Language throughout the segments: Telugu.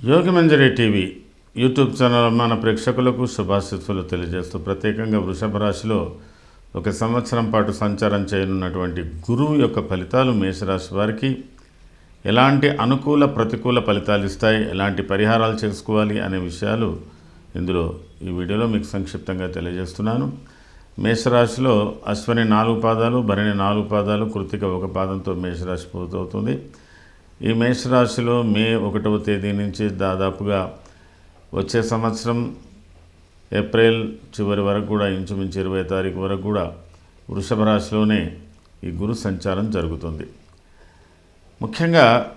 యోగిమంజరి టీవీ యూట్యూబ్ ఛానల్ మన ప్రేక్షకులకు శుభాశిస్సులు తెలియజేస్తూ ప్రత్యేకంగా వృషభ రాశిలో ఒక సంవత్సరం పాటు సంచారం చేయనున్నటువంటి గురువు యొక్క ఫలితాలు మేషరాశి వారికి ఎలాంటి అనుకూల ప్రతికూల ఫలితాలు ఇస్తాయి ఎలాంటి పరిహారాలు చేసుకోవాలి అనే విషయాలు ఇందులో ఈ వీడియోలో మీకు సంక్షిప్తంగా తెలియజేస్తున్నాను. మేషరాశిలో అశ్వని నాలుగు పాదాలు భరణి నాలుగు పాదాలు కృతిక ఒక పాదంతో మేషరాశి పూర్తవుతుంది. ఈ మేషరాశిలో మే ఒకటవ తేదీ నుంచి దాదాపుగా వచ్చే సంవత్సరం ఏప్రిల్ చివరి వరకు కూడా ఇంచుమించు ఇరవై తారీఖు వరకు కూడా వృషభ రాశిలోనే ఈ గురు సంచారం జరుగుతుంది. ముఖ్యంగా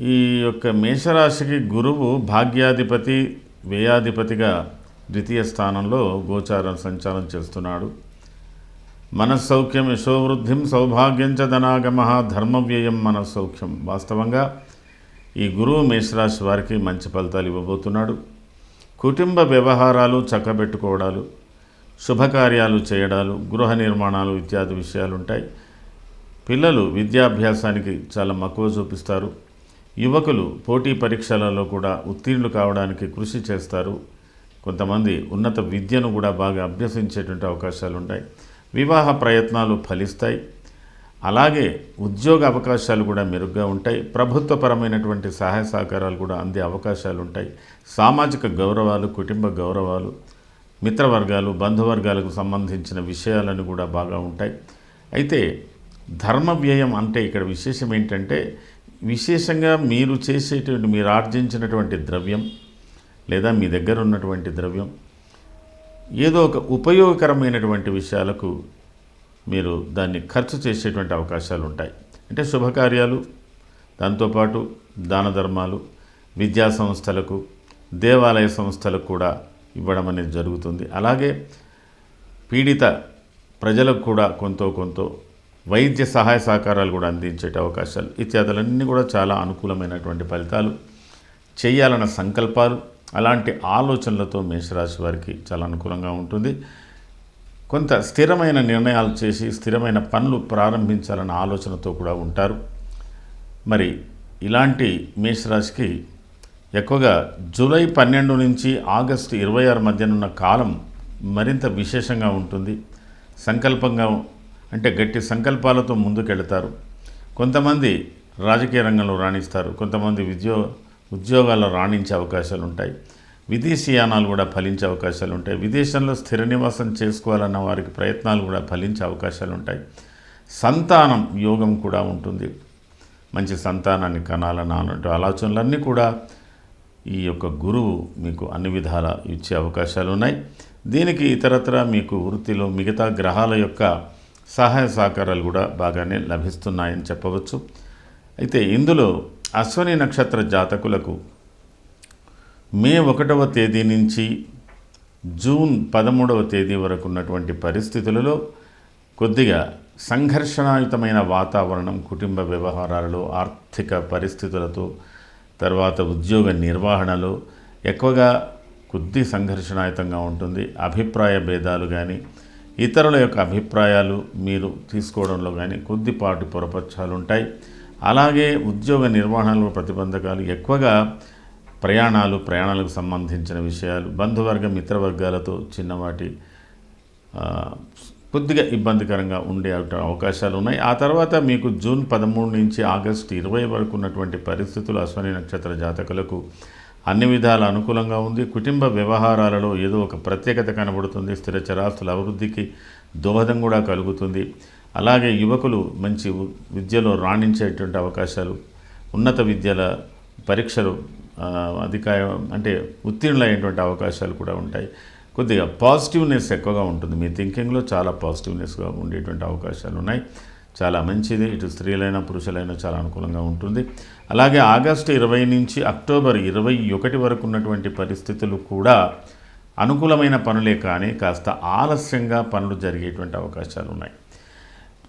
ఈ యొక్క మేషరాశికి గురువు భాగ్యాధిపతి వ్యయాధిపతిగా ద్వితీయ స్థానంలో గోచారం సంచారం చేస్తున్నాడు. మనస్సౌఖ్యం యశోవృద్ధిం సౌభాగ్యం చ ధనాగమ ధర్మవ్యయం మనస్సౌఖ్యం. వాస్తవంగా ఈ గురువు మేషరాశి వారికి మంచి ఫలితాలు ఇవ్వబోతున్నాడు. కుటుంబ వ్యవహారాలు చక్కబెట్టుకోవడాలు శుభకార్యాలు చేయడాలు గృహ నిర్మాణాలు ఇత్యాది విషయాలు ఉంటాయి పిల్లలు విద్యాభ్యాసానికి చాలా మక్కువ చూపిస్తారు. యువకులు పోటీ పరీక్షలలో కూడా ఉత్తీర్ణులు కావడానికి కృషి చేస్తారు. కొంతమంది ఉన్నత విద్యను కూడా బాగా అభ్యసించేటువంటి అవకాశాలు ఉంటాయి వివాహ ప్రయత్నాలు ఫలిస్తాయి. అలాగే ఉద్యోగ అవకాశాలు కూడా మెరుగ్గా ఉంటాయి. ప్రభుత్వపరమైనటువంటి సహాయ సహకారాలు కూడా అందే అవకాశాలు ఉంటాయి. సామాజిక గౌరవాలు కుటుంబ గౌరవాలు మిత్రవర్గాలు బంధువర్గాలకు సంబంధించిన విషయాలను కూడా బాగా ఉంటాయి. అయితే ధర్మ వ్యయం అంటే ఇక్కడ విశేషం ఏంటంటే విశేషంగా మీరు చేసేటువంటి మీరు ఆర్జించినటువంటి ద్రవ్యం లేదా మీ దగ్గర ఉన్నటువంటి ద్రవ్యం ఏదో ఒక ఉపయోగకరమైనటువంటి విషయాలకు మీరు దాన్ని ఖర్చు చేసేటువంటి అవకాశాలు ఉంటాయి. అంటే శుభకార్యాలు దాంతోపాటు దాన ధర్మాలు విద్యా సంస్థలకు దేవాలయ సంస్థలకు కూడా ఇవ్వడం అనేది జరుగుతుంది. అలాగే పీడిత ప్రజలకు కూడా కొంత కొంత వైద్య సహాయ సహకారాలు కూడా అందించే అవకాశాలు. ఇత్యాదులన్నీ కూడా చాలా అనుకూలమైనటువంటి ఫలితాలు. చేయాలన్న సంకల్పాలు అలాంటి ఆలోచనలతో మేషరాశి వారికి చాలా అనుకూలంగా ఉంటుంది. కొంత స్థిరమైన నిర్ణయాలు చేసి స్థిరమైన పనులు ప్రారంభించాలన్న ఆలోచనతో కూడా ఉంటారు. మరి ఇలాంటి మేషరాశికి ఎక్కువగా జూలై పన్నెండు నుంచి ఆగస్టు ఇరవై ఆరు మధ్యనున్న కాలం మరింత విశేషంగా ఉంటుంది. సంకల్పంగా అంటే గట్టి సంకల్పాలతో ముందుకెళ్తారు. కొంతమంది రాజకీయ రంగంలో రాణిస్తారు. కొంతమంది విద్యో ఉద్యోగాల్లో రాణించే అవకాశాలు ఉంటాయి. విదేశీయానాలు కూడా ఫలించే అవకాశాలు ఉంటాయి. విదేశంలో స్థిర నివాసం చేసుకోవాలన్న వారికి ప్రయత్నాలు కూడా ఫలించే అవకాశాలు ఉంటాయి. సంతానం యోగం కూడా ఉంటుంది. మంచి సంతానాన్ని కనాలన్న అన్నట్టు ఆలోచనలన్నీ కూడా ఈ యొక్క గురువు మీకు అన్ని విధాల ఇచ్చే అవకాశాలు ఉన్నాయి. దీనికి ఇతరత్ర మీకు వృత్తిలో మిగతా గ్రహాల యొక్క సహాయ సహకారాలు కూడా బాగానే లభిస్తున్నాయని చెప్పవచ్చు. అయితే ఇందులో అశ్వని నక్షత్ర జాతకులకు మే ఒకటవ తేదీ నుంచి జూన్ పదమూడవ తేదీ వరకు ఉన్నటువంటి పరిస్థితులలో కొద్దిగా సంఘర్షణాయుతమైన వాతావరణం కుటుంబ వ్యవహారాలలో ఆర్థిక పరిస్థితులతో తర్వాత ఉద్యోగ నిర్వహణలో ఎక్కువగా కొద్ది సంఘర్షణాయుతంగా ఉంటుంది. అభిప్రాయ భేదాలు కానీ ఇతరుల యొక్క అభిప్రాయాలు మీరు తీసుకోవడంలో కానీ కొద్దిపాటి పొరపక్షాలు ఉంటాయి అలాగే ఉద్యోగ నిర్వహణలో ప్రతిబంధకాలు ఎక్కువగా ప్రయాణాలు ప్రయాణాలకు సంబంధించిన విషయాలు బంధువర్గ మిత్రవర్గాలతో చిన్నవాటి కొద్దిగా ఇబ్బందికరంగా ఉండే అవకాశాలు ఉన్నాయి. ఆ తర్వాత మీకు జూన్ పదమూడు నుంచి ఆగస్టు ఇరవై వరకు ఉన్నటువంటి పరిస్థితులు అశ్వని నక్షత్ర జాతకులకు అన్ని విధాల అనుకూలంగా ఉంది. కుటుంబ వ్యవహారాలలో ఏదో ఒక ప్రత్యేకత కనబడుతుంది. స్థిర చరాస్తుల అభివృద్ధికి దోహదం కూడా కలుగుతుంది. అలాగే యువకులు మంచి విద్యలో రాణించేటువంటి అవకాశాలు ఉన్నత విద్యల పరీక్షలు అధికార అంటే ఉత్తీర్ణులైనటువంటి అవకాశాలు కూడా ఉంటాయి. కొద్దిగా పాజిటివ్నెస్ ఎక్కువగా ఉంటుంది. మీ థింకింగ్లో చాలా పాజిటివ్నెస్గా ఉండేటువంటి అవకాశాలు ఉన్నాయి. చాలా మంచిది. ఇటు స్త్రీలైనా పురుషులైనా చాలా అనుకూలంగా ఉంటుంది. అలాగే ఆగస్టు ఇరవై నుంచి అక్టోబర్ ఇరవై ఒకటి వరకు ఉన్నటువంటి పరిస్థితులు కూడా అనుకూలమైన పనులే కానీ కాస్త ఆలస్యంగా పనులు జరిగేటువంటి అవకాశాలు ఉన్నాయి.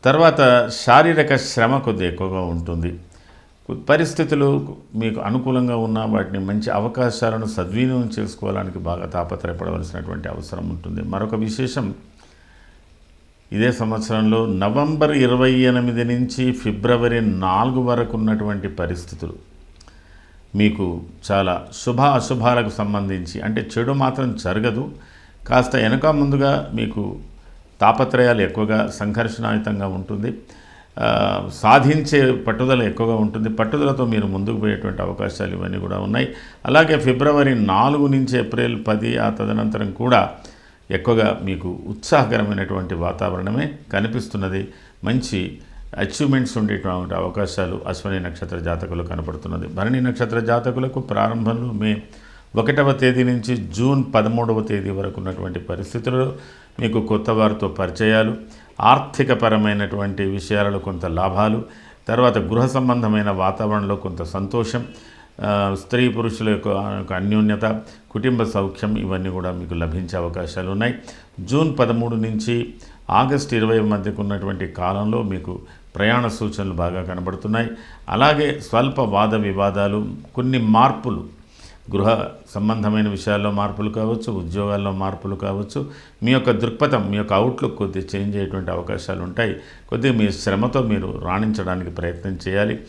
తర్వాత శారీరక శ్రమ కొద్దిగా ఎక్కువగా ఉంటుంది. పరిస్థితులు మీకు అనుకూలంగా ఉన్న వాటిని మంచి అవకాశాలను సద్వినియోగం చేసుకోవడానికి బాగా తాపత్రయపడవలసినటువంటి అవసరం ఉంటుంది. మరొక విశేషం ఇదే సంవత్సరంలో నవంబర్ ఇరవై ఎనిమిది నుంచి ఫిబ్రవరి నాలుగు వరకు ఉన్నటువంటి పరిస్థితులు మీకు చాలా శుభ అశుభాలకు సంబంధించి అంటే చెడు మాత్రం జరగదు. కాస్త వెనక ముందుగా మీకు తాపత్రయాలు ఎక్కువగా సంఘర్షణాయుతంగా ఉంటుంది. సాధించే పట్టుదల ఎక్కువగా ఉంటుంది. పట్టుదలతో మీరు ముందుకు పోయేటువంటి అవకాశాలు ఇవన్నీ కూడా ఉన్నాయి. అలాగే ఫిబ్రవరి నాలుగు నుంచి ఏప్రిల్ పది ఆ తదనంతరం కూడా ఎక్కువగా మీకు ఉత్సాహకరమైనటువంటి వాతావరణమే కనిపిస్తున్నది. మంచి అచీవ్మెంట్స్ ఉండేటువంటి అవకాశాలు అశ్వని నక్షత్ర జాతకులు కనపడుతున్నది. భరణి నక్షత్ర జాతకులకు ప్రారంభంలో మే ఒకటవ తేదీ నుంచి జూన్ పదమూడవ తేదీ వరకు ఉన్నటువంటి పరిస్థితుల్లో మీకు కొత్త వారితో పరిచయాలు ఆర్థికపరమైనటువంటి విషయాలలో కొంత లాభాలు తర్వాత గృహ సంబంధమైన వాతావరణంలో కొంత సంతోషం స్త్రీ పురుషుల యొక్క యొక్క అన్యోన్యత కుటుంబ సౌఖ్యం ఇవన్నీ కూడా మీకు లభించే అవకాశాలు ఉన్నాయి. జూన్ పదమూడు నుంచి ఆగస్టు ఇరవై మధ్యకు ఉన్నటువంటి కాలంలో మీకు ప్రయాణ సూచనలు బాగా కనబడుతున్నాయి. అలాగే స్వల్ప వాద వివాదాలు కొన్ని మార్పులు గృహ సంబంధమైన విషయాల్లో మార్పులు కావచ్చు ఉద్యోగాల్లో మార్పులు కావచ్చు మీ యొక్క దృక్పథం మీ యొక్క అవుట్లుక్ కొద్దిగా చేంజ్ అయ్యేటువంటి అవకాశాలు ఉంటాయి. కొద్దిగా మీ శ్రమతో మీరు రాణించడానికి ప్రయత్నం చేయాలి.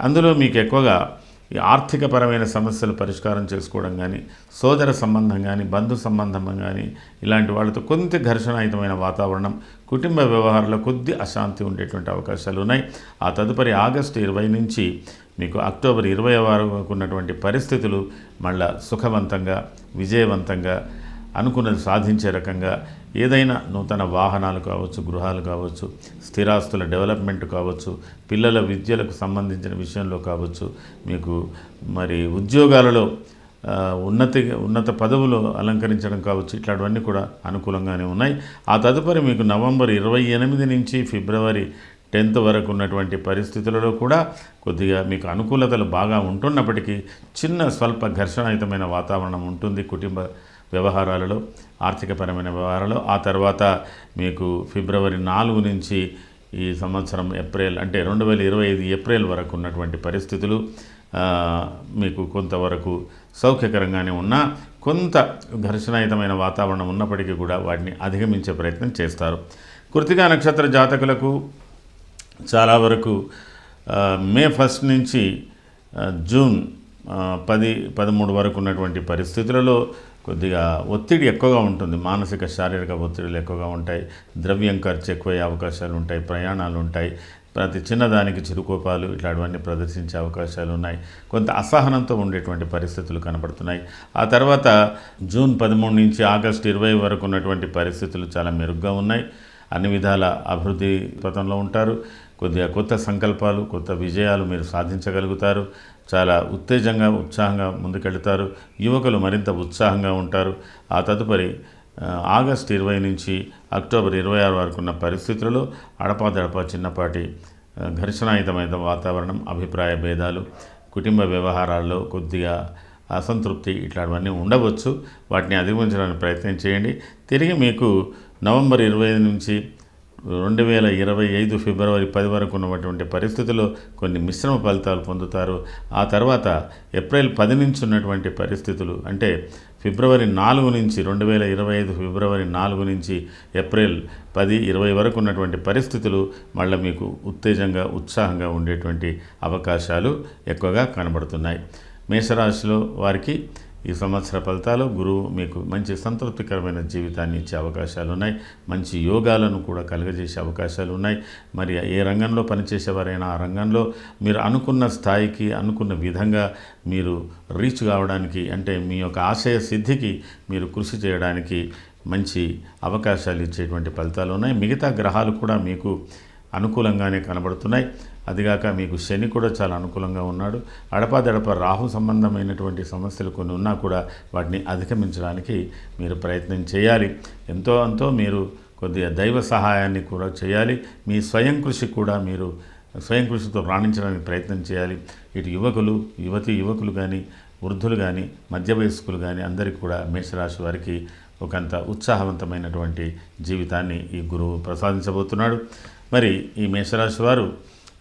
అందులో మీకు ఎక్కువగా ఈ ఆర్థికపరమైన సమస్యలు పరిష్కారం చేసుకోవడం కానీ సోదర సంబంధం కానీ బంధు సంబంధం కానీ ఇలాంటి వాళ్ళతో కొంత ఘర్షణాయుతమైన వాతావరణం కుటుంబ వ్యవహారంలో కొద్ది అశాంతి ఉండేటువంటి అవకాశాలు ఉన్నాయి. ఆ తదుపరి ఆగస్టు ఇరవై నుంచి మీకు అక్టోబర్ ఇరవై వరకు ఉన్నటువంటి పరిస్థితులు మళ్ళా సుఖవంతంగా విజయవంతంగా అనుకున్నది సాధించే రకంగా ఏదైనా నూతన వాహనాలు కావచ్చు గృహాలు కావచ్చు స్థిరాస్తుల డెవలప్మెంట్ కావచ్చు పిల్లల విద్యలకు సంబంధించిన విషయంలో కావచ్చు మీకు మరి ఉద్యోగాలలో ఉన్నతి ఉన్నత పదవులు అలంకరించడం కావచ్చు ఇట్లాంటివన్నీ కూడా అనుకూలంగానే ఉన్నాయి. ఆ తదుపరి మీకు నవంబర్ ఇరవై ఎనిమిది నుంచి ఫిబ్రవరి టెన్త్ వరకు ఉన్నటువంటి పరిస్థితులలో కూడా కొద్దిగా మీకు అనుకూలతలు బాగా ఉంటున్నప్పటికీ చిన్న స్వల్ప ఘర్షణయుతమైన వాతావరణం ఉంటుంది. కుటుంబ వ్యవహారాలలో ఆర్థికపరమైన వ్యవహారాలు ఆ తర్వాత మీకు ఫిబ్రవరి నాలుగు నుంచి ఈ సంవత్సరం ఏప్రిల్ అంటే రెండు వేల ఇరవై ఐదు ఏప్రిల్ వరకు ఉన్నటువంటి పరిస్థితులు మీకు కొంతవరకు సౌఖ్యకరంగానే ఉన్నా కొంత ఘర్షణాయుతమైన వాతావరణం ఉన్నప్పటికీ కూడా వాటిని అధిగమించే ప్రయత్నం చేస్తారు. కృతిగా నక్షత్ర జాతకులకు చాలా వరకు మే ఫస్ట్ నుంచి జూన్ పది పదమూడు వరకు ఉన్నటువంటి పరిస్థితులలో కొద్దిగా ఒత్తిడి ఎక్కువగా ఉంటుంది. మానసిక శారీరక ఒత్తిడులు ఎక్కువగా ఉంటాయి. ద్రవ్యం ఖర్చు ఎక్కువయ్యే అవకాశాలు ఉంటాయి. ప్రయాణాలు ఉంటాయి. ప్రతి చిన్నదానికి చిరుకోపాలు ఇట్లాంటివన్నీ ప్రదర్శించే అవకాశాలు ఉన్నాయి. కొంత అసహనంతో ఉండేటువంటి పరిస్థితులు కనబడుతున్నాయి. ఆ తర్వాత జూన్ పదమూడు నుంచి ఆగస్టు ఇరవై వరకు ఉన్నటువంటి పరిస్థితులు చాలా మెరుగ్గా ఉన్నాయి. అన్ని విధాల అభివృద్ధి పథంలో ఉంటారు. కొద్దిగా కొత్త సంకల్పాలు కొత్త విజయాలు మీరు సాధించగలుగుతారు. చాలా ఉత్తేజంగా ఉత్సాహంగా ముందుకెళ్తారు. యువకులు మరింత ఉత్సాహంగా ఉంటారు. ఆ తదుపరి ఆగస్ట్ ఆగస్టు ఇరవై నుంచి అక్టోబర్ ఇరవై ఆరు వరకు ఉన్న పరిస్థితులలో అడపాదడపా చిన్నపాటి ఘర్షణాయుతమైన వాతావరణం అభిప్రాయ భేదాలు కుటుంబ వ్యవహారాల్లో కొద్దిగా అసంతృప్తి ఇట్లాంటివన్నీ ఉండవచ్చు. వాటిని అధిగమించడానికి ప్రయత్నం చేయండి. తిరిగి మీకు నవంబర్ ఇరవై నుంచి రెండు వేల ఇరవై ఐదు ఫిబ్రవరి పది వరకు ఉన్నటువంటి పరిస్థితుల్లో కొన్ని మిశ్రమ ఫలితాలు పొందుతారు. ఆ తర్వాత ఏప్రిల్ పది నుంచి ఉన్నటువంటి పరిస్థితులు అంటే ఫిబ్రవరి నాలుగు నుంచి రెండు వేల ఇరవై ఐదు ఫిబ్రవరి నాలుగు నుంచి ఏప్రిల్ పది ఇరవై వరకు ఉన్నటువంటి పరిస్థితులు మళ్ళీ మీకు ఉత్తేజంగా ఉత్సాహంగా ఉండేటువంటి అవకాశాలు ఎక్కువగా కనబడుతున్నాయి. మేషరాశిలో వారికి ఈ సంవత్సర ఫలితాలు గురువు మీకు మంచి సంతృప్తికరమైన జీవితాన్ని ఇచ్చే అవకాశాలు ఉన్నాయి. మంచి యోగాలను కూడా కలుగజేసే అవకాశాలు ఉన్నాయి. మరి ఏ రంగంలో పనిచేసేవారైనా ఆ రంగంలో మీరు అనుకున్న స్థాయికి అనుకున్న విధంగా మీరు రీచ్ కావడానికి అంటే మీ యొక్క ఆశయ సిద్ధికి మీరు కృషి చేయడానికి మంచి అవకాశాలు ఇచ్చేటువంటి ఫలితాలు ఉన్నాయి. మిగతా గ్రహాలు కూడా మీకు అనుకూలంగానే కనబడుతున్నాయి. అదిగాక మీకు శని కూడా చాలా అనుకూలంగా ఉన్నాడు. అడపాదడప రాహు సంబంధమైనటువంటి సమస్యలు కొన్ని ఉన్నా కూడా వాటిని అధిగమించడానికి మీరు ప్రయత్నం చేయాలి. ఎంతో అంతో మీరు కొద్దిగా దైవ సహాయాన్ని కూడా చేయాలి. మీ స్వయం కృషి కూడా మీరు స్వయం కృషితో రాణించడానికి ప్రయత్నం చేయాలి. ఇటు యువకులు యువతి యువకులు కానీ వృద్ధులు కానీ మధ్య వయస్కులు కానీ అందరికీ కూడా మేషరాశి వారికి ఒకంత ఉత్సాహవంతమైనటువంటి జీవితాన్ని ఈ గురువు ప్రసాదించబోతున్నాడు. మరి ఈ మేషరాశి వారు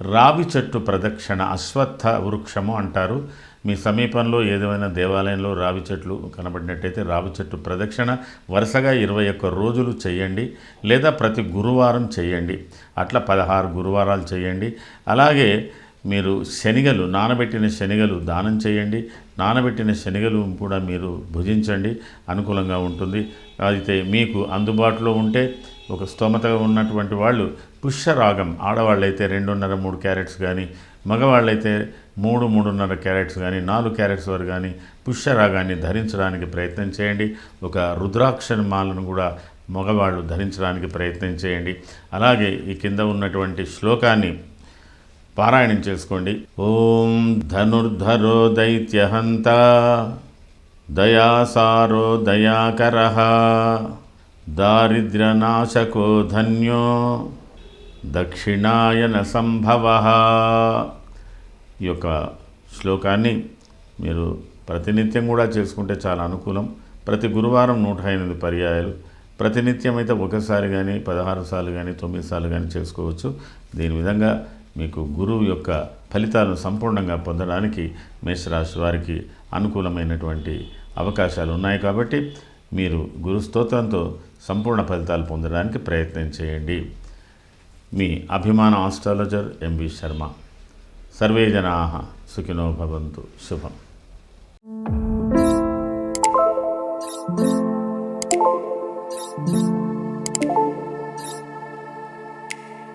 రావి చెట్టు ప్రదక్షిణ అశ్వత్థ వృక్షము అంటారు. మీ సమీపంలో ఏదైనా దేవాలయంలో రావి చెట్లు కనబడినట్టయితే రావి చెట్టు ప్రదక్షిణ వరుసగా ఇరవై ఒక్క రోజులు చేయండి లేదా ప్రతి గురువారం చేయండి. అట్లా పదహారు గురువారాలు చేయండి. అలాగే మీరు శనిగలు నానబెట్టిన శనిగలు దానం చేయండి. నానబెట్టిన శనిగలు కూడా మీరు భుజించండి. అనుకూలంగా ఉంటుంది. అయితే మీకు అందుబాటులో ఉంటే ఒక స్తోమతగా ఉన్నటువంటి వాళ్ళు పుష్యరాగం ఆడవాళ్ళైతే రెండున్నర మూడు క్యారెట్స్ కానీ మగవాళ్ళైతే మూడు మూడున్నర క్యారెట్స్ కానీ నాలుగు క్యారెట్స్ వరకు కానీ పుష్యరాగాన్ని ధరించడానికి ప్రయత్నం చేయండి. ఒక రుద్రాక్ష మాలను కూడా మగవాళ్ళు ధరించడానికి ప్రయత్నం చేయండి. అలాగే ఈ కింద ఉన్నటువంటి శ్లోకాన్ని పారాయణం చేసుకోండి. ఓం ధనుర్ధరో దైత్యహంత దయాసారో దయాకర దారిద్ర్యనాశకో ధన్యో దక్షిణాయన సంభవ ఈ యొక్క శ్లోకాన్ని మీరు ప్రతినిత్యం కూడా చేసుకుంటే చాలా అనుకూలం. ప్రతి గురువారం నూట ఎనిమిది పర్యాయాలు. ప్రతినిత్యం అయితే ఒకసారి కానీ పదహారు సార్లు కానీ తొమ్మిది సార్లు కానీ చేసుకోవచ్చు. దీని విధంగా మీకు గురువు యొక్క ఫలితాలను సంపూర్ణంగా పొందడానికి మేషరాశి వారికి అనుకూలమైనటువంటి అవకాశాలు ఉన్నాయి కాబట్టి మీరు గురు స్తోత్రంతో సంపూర్ణ ఫలితాలు పొందడానికి ప్రయత్నం చేయండి. మీ అభిమాన ఆస్ట్రాలజర్ ఎంవి శర్మ. సర్వే జనా సుఖినో భవంతు. శుభం.